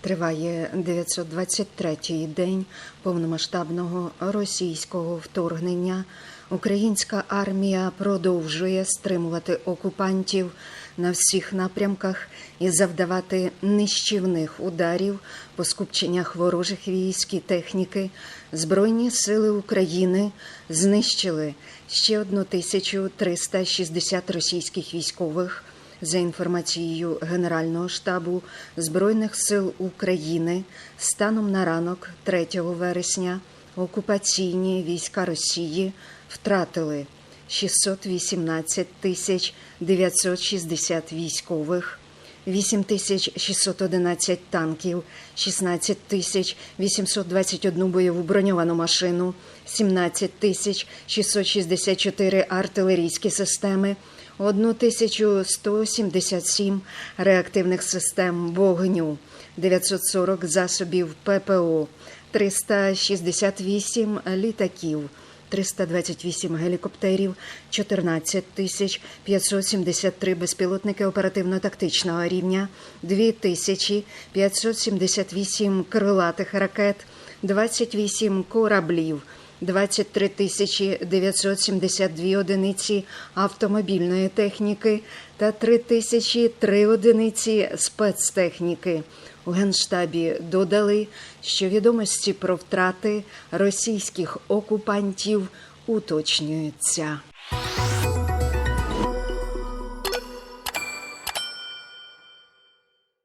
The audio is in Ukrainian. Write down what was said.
Триває 923-й день повномасштабного російського вторгнення. Українська армія продовжує стримувати окупантів на всіх напрямках і завдавати нищівних ударів по скупченнях ворожих військ і техніки. Збройні сили України знищили ще 1360 російських військових. За інформацією Генерального штабу Збройних сил України, станом на ранок 3 вересня окупаційні війська Росії втратили 618 тисяч 960 військових, 8611 танків, 16 тисяч 821 бойову броньовану машину, 17 тисяч 664 артилерійські системи, 1177 реактивних систем вогню, 940 засобів ППО, 368 літаків, 328 гелікоптерів, 14 тисяч 573 безпілотники оперативно-тактичного рівня, 2578 крилатих ракет, 28 кораблів, 23 тисячі 972 одиниці автомобільної техніки та 3 тисячі 3 одиниці спецтехніки. У Генштабі додали, що відомості про втрати російських окупантів уточнюються.